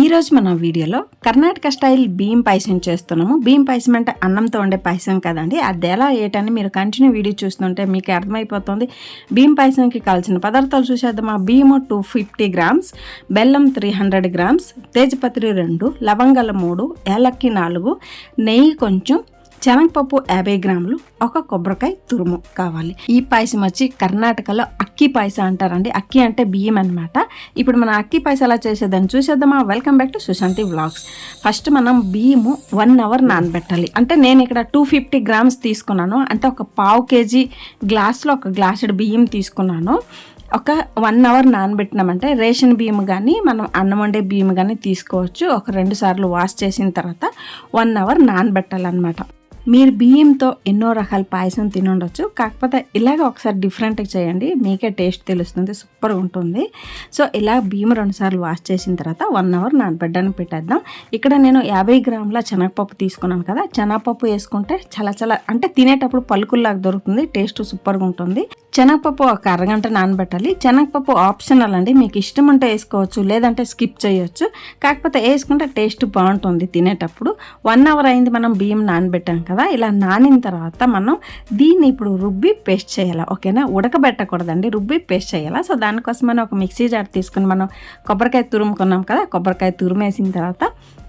ఈరోజు మన వీడియోలో కర్ణాటక స్టైల్ బియ్యం పాయసం చేస్తున్నాము. బియ్యం పాయసం అంటే అన్నంతో ఉండే పాయసం కదండి. అది ఎలా ఏటని మీరు కంటిన్యూ వీడియో చూస్తుంటే మీకు అర్థమైపోతుంది. బియ్యం పాయసంకి కావాల్సిన పదార్థాలు చూసేద్దామా బియ్యము టూ ఫిఫ్టీ గ్రామ్స్ బెల్లం త్రీ హండ్రెడ్ గ్రామ్స్ తేజపత్రి రెండు లవంగల మూడు ఏలక్కి నాలుగు నెయ్యి కొంచెం శనగపప్పు యాభై గ్రాములు ఒక కొబ్బరికాయ తురుము కావాలి. ఈ పాయసం వచ్చి కర్ణాటకలో అక్కి పాయసం అంటారండి. అక్కి అంటే బియ్యం అనమాట ఇప్పుడు మనం అక్కి పాయసం ఎలా చేసేదాన్ని చూసేద్దామా? Welcome back to Sushanthi vlogs first మనం బియ్యము వన్ అవర్ నానబెట్టాలి. అంటే నేను ఇక్కడ టూ ఫిఫ్టీ గ్రామ్స్ తీసుకున్నాను. అంటే ఒక పావు కేజీ గ్లాస్లో ఒక గ్లాసుడు బియ్యం తీసుకున్నాను. ఒక వన్ అవర్ నానబెట్టినామంటే రేషన్ బియ్యం కానీ మనం అన్నం వండే బియ్యం కానీ తీసుకోవచ్చు. ఒక రెండు సార్లు వాష్ చేసిన తర్వాత వన్ అవర్ నానబెట్టాలన్నమాట. మీరు బియ్యంతో ఎన్నో రకాల పాయసం తినుండొచ్చు. కాకపోతే ఇలాగ ఒకసారి డిఫరెంట్గా చేయండి. మీకే టేస్ట్ తెలుస్తుంది. సూపర్గా ఉంటుంది. సో ఇలా బియ్యం రెండుసార్లు వాష్ చేసిన తర్వాత వన్ అవర్ నానబెట్టడానికి పెట్టేద్దాం. ఇక్కడ నేను యాభై గ్రాముల శనగపప్పు తీసుకున్నాను కదా. శనగపప్పు వేసుకుంటే చాలా చాలా అంటే తినేటప్పుడు పలుకుల్లాగా దొరుకుతుంది. టేస్ట్ సూపర్గా ఉంటుంది. శనగపప్పు ఒక అరగంట నానబెట్టాలి. శనగపప్పు ఆప్షనల్ అండి. మీకు ఇష్టం ఉంటే వేసుకోవచ్చు లేదంటే స్కిప్ చేయొచ్చు. కాకపోతే వేసుకుంటే టేస్ట్ బాగుంటుంది తినేటప్పుడు. వన్ అవర్ అయింది మనం బియ్యం నానబెట్టాం కదా ఇలా నానిన తర్వాత మనం దీన్ని ఇప్పుడు రుబ్బి పేస్ట్ చేయాలి? ఓకేనా? ఉడకబెట్టకూడదండి. రుబ్బి పేస్ట్ చేయాలి? సో దానికోసం మనం ఒక మిక్సీ జార్ తీసుకుని మనం కొబ్బరికాయ తురుముకున్నాం కదా కొబ్బరికాయ తురుమేసిన తర్వాత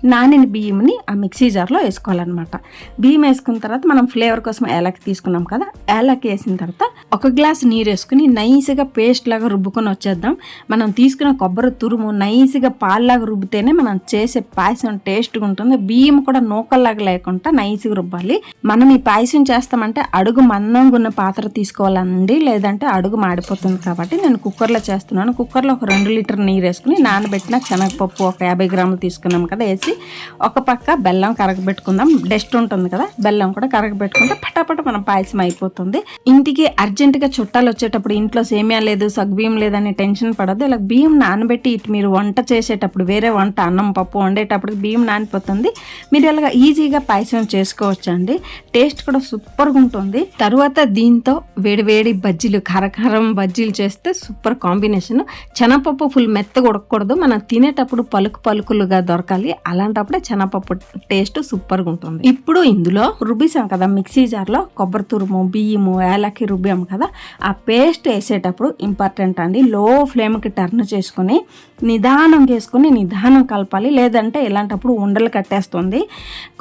నానిన బియ్యంని ఆ మిక్సీ జార్లో వేసుకోవాలన్నమాట. బియ్యం వేసుకున్న తర్వాత మనం ఫ్లేవర్ కోసం ఏలకి తీసుకున్నాం కదా ఏలకి వేసిన తర్వాత ఒక గ్లాస్ నీరు వేసుకుని నైస్గా పేస్ట్ లాగా రుబ్బుకొని వచ్చేద్దాం. మనం తీసుకున్న కొబ్బరి తురుము నైస్గా పాల్లాగా రుబ్బితేనే మనం చేసే పాయసం టేస్ట్గా ఉంటుంది. బియ్యం కూడా నూకల్లాగా లేకుండా నైస్గా రుబ్బాలి. మనం ఈ పాయసం చేస్తామంటే అడుగు మందంగా ఉన్న పాత్ర తీసుకోవాలండి. లేదంటే అడుగు మాడిపోతుంది కాబట్టి నేను కుక్కర్లో చేస్తున్నాను. కుక్కర్లో ఒక రెండు లీటర్ నీరు వేసుకుని నానబెట్టిన శనగపప్పు ఒక యాభై గ్రాములు తీసుకున్నాం కదా వేసి ఒక పక్క బెల్లం కరగబెట్టుకుందాం. డస్ట్ ఉంటుంది కదా బెల్లం కూడా కరగబెట్టుకుంటే పటాపట మనం పాయసం అయిపోతుంది. ఇంటికి అర్జెంటుగా చుట్టాలు వచ్చేటప్పుడు ఇంట్లో సేమియా లేదు సగ్బియ్యం లేదని టెన్షన్ పడదు ఇలా బియ్యం నానబెట్టి ఇటు మీరు వంట చేసేటప్పుడు వేరే వంట అన్నం పప్పు వండేటప్పుడు బియ్యం నానిపోతుంది. మీరు ఇలాగ ఈజీగా పాయసం చేసుకోవచ్చు అండి టేస్ట్ కూడా సూపర్గా ఉంటుంది. తర్వాత దీంతో వేడివేడి బజ్జీలు కరకరం బజ్జీలు చేస్తే సూపర్ కాంబినేషన్. చెనపప్పు ఫుల్ మెత్తగా ఉడకకూడదు. మనం తినేటప్పుడు పలుకు పలుకులుగా దొరకాలి. అలాంటప్పుడే చెనపప్పు టేస్ట్ సూపర్గా ఉంటుంది. ఇప్పుడు ఇందులో రుబ్బిసాం కదా మిక్సీ జార్లో కొబ్బరి తురుము బియ్యము ఏలకి రుబ్బాము కదా. ఆ పేస్ట్ వేసేటప్పుడు ఇంపార్టెంట్ అండి. లో ఫ్లేమ్కి టర్న్ చేసుకొని నిదానం చేసుకుని నిదానం కలపాలి. లేదంటే ఇలాంటప్పుడు ఉండలు కట్టేస్తుంది.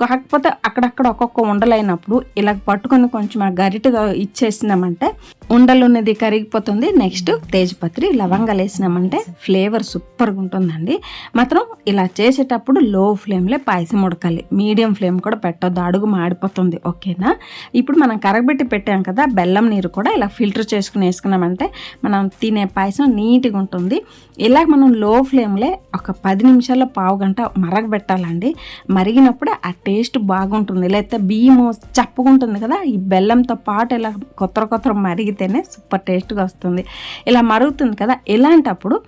కాకపోతే అక్కడక్కడ ఒక్కొక్క ఉండలైనప్పుడు ఇలా పట్టుకొని కొంచెం గరిటగా ఇచ్చేసినామంటే ఉండలు ఉన్నది కరిగిపోతుంది. నెక్స్ట్ తేజపత్రి లవంగాలు వేసినామంటే ఫ్లేవర్ సూపర్గా ఉంటుందండి. మాత్రం ఇలా చేసేటప్పుడు లో ఫ్లేమ్లో పాయసం ఉడకాలి. మీడియం ఫ్లేమ్ కూడా పెట్టొద్దు. అడుగు మాడిపోతుంది. ఓకేనా? ఇప్పుడు మనం కరగబెట్టి పెట్టాం కదా బెల్లం నీరు కూడా ఇలా ఫిల్టర్ చేసుకుని వేసుకున్నామంటే మనం తినే పాయసం నీట్గా ఉంటుంది. ఇలా మనం లో ఫ్లేమ్లే ఒక పది నిమిషాల్లో పావు గంట మరగబెట్టాలండి. మరిగినప్పుడు ఆ టేస్ట్ బాగుంటుంది. లేకపోతే బియ్యము చప్పుకుంటుంది కదా ఈ బెల్లంతో పాటు ఇలా కొత్త కొత్త మరిగితేనే సూపర్ టేస్ట్గా వస్తుంది. ఇలా మరుగుతుంది కదా ఇలాంటప్పుడు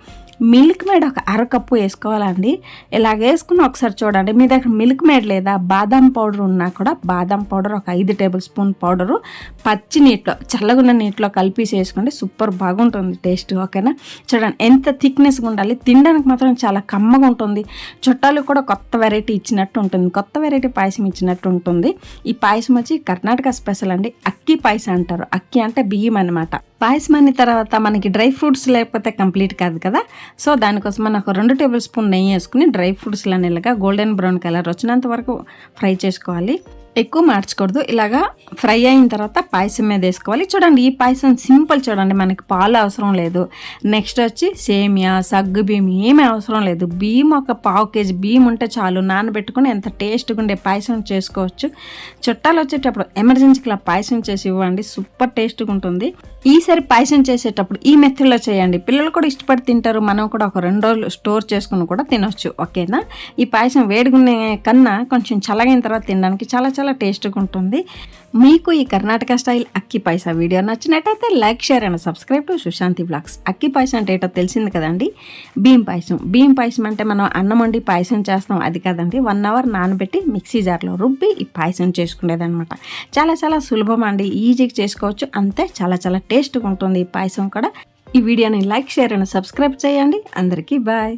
మిల్క్ మేడ్ ఒక అరకప్పు వేసుకోవాలండి. ఇలాగ వేసుకుని ఒకసారి చూడండి మీ దగ్గర మిల్క్ మేడ్ లేదా బాదం పౌడర్ ఉన్నా కూడా బాదం పౌడర్ ఒక ఐదు టేబుల్ స్పూన్ పౌడరు పచ్చి నీటిలో చల్లగున్న నీటిలో కలిపి వేసుకోండి సూపర్ బాగుంటుంది టేస్ట్ ఓకేనా? చూడండి ఎంత థిక్నెస్గా ఉండాలి. తినడానికి మాత్రం చాలా కమ్మగా ఉంటుంది. చుట్టాలు కూడా కొత్త వెరైటీ ఇచ్చినట్టు ఉంటుంది. కొత్త వెరైటీ పాయసం ఇచ్చినట్టు ఉంటుంది. ఈ పాయసం వచ్చి కర్ణాటక స్పెషల్ అండి. అక్కి పాయసం అంటారు. అక్కి అంటే బియ్యం అనమాట పాయసం అయిన తర్వాత మనకి డ్రై ఫ్రూట్స్ లేకపోతే కంప్లీట్ కాదు కదా? సో దానికోసం మనం ఒక రెండు టేబుల్ స్పూన్ నెయ్యి వేసుకుని డ్రై ఫ్రూట్స్ ఇలాగా గోల్డెన్ బ్రౌన్ కలర్ వచ్చినంత వరకు ఫ్రై చేసుకోవాలి. ఎక్కువ మార్చకూడదు. ఇలాగా ఫ్రై అయిన తర్వాత పాయసం మీద వేసుకోవాలి. చూడండి ఈ పాయసం సింపుల్ చూడండి మనకి పాలు అవసరం లేదు. నెక్స్ట్ వచ్చి సేమియా సగ్గు బియ్యం ఏమీ అవసరం లేదు. బియ్యం ఒక పావు కేజీ బియ్యం ఉంటే చాలు. నానబెట్టుకుని ఎంత టేస్ట్గా ఉండే పాయసం చేసుకోవచ్చు. చుట్టాలు వచ్చేటప్పుడు ఎమర్జెన్సీకి ఇలా పాయసం చేసి ఇవ్వండి. సూపర్ టేస్ట్గా ఉంటుంది. ఈసారి పాయసం చేసేటప్పుడు ఈ మెథడ్లో చేయండి. పిల్లలు కూడా ఇష్టపడి తింటారు. మనం కూడా ఒక రెండు రోజులు స్టోర్ చేసుకుని కూడా తినొచ్చు. ఓకేనా? ఈ పాయసం వేడిగునే కన్నా కొంచెం చల్లగైన తర్వాత తినడానికి చాలా చాలా చాలా టేస్ట్గా ఉంటుంది. మీకు ఈ కర్ణాటక స్టైల్ అక్కి పాయస వీడియో నచ్చినట్టయితే like share and subscribe to Sushanti blogs. అక్కి పాయసం అంటే ఏటో తెలిసింది కదండి? బియ్యం పాయసం. బియ్యం పాయసం అంటే మనం అన్నం వండి పాయసం చేస్తాం. అది కదండి. వన్ అవర్ నానబెట్టి మిక్సీ జార్లో రుబ్బి ఈ పాయసం చేసుకునేదనమాట చాలా చాలా సులభం అండి. ఈజీగా చేసుకోవచ్చు. అంతే చాలా చాలా టేస్ట్గా ఉంటుంది ఈ పాయసం కూడా. ఈ వీడియోని లైక్ షేర్ అండ్ సబ్స్క్రైబ్ చేయండి. అందరికీ బాయ్.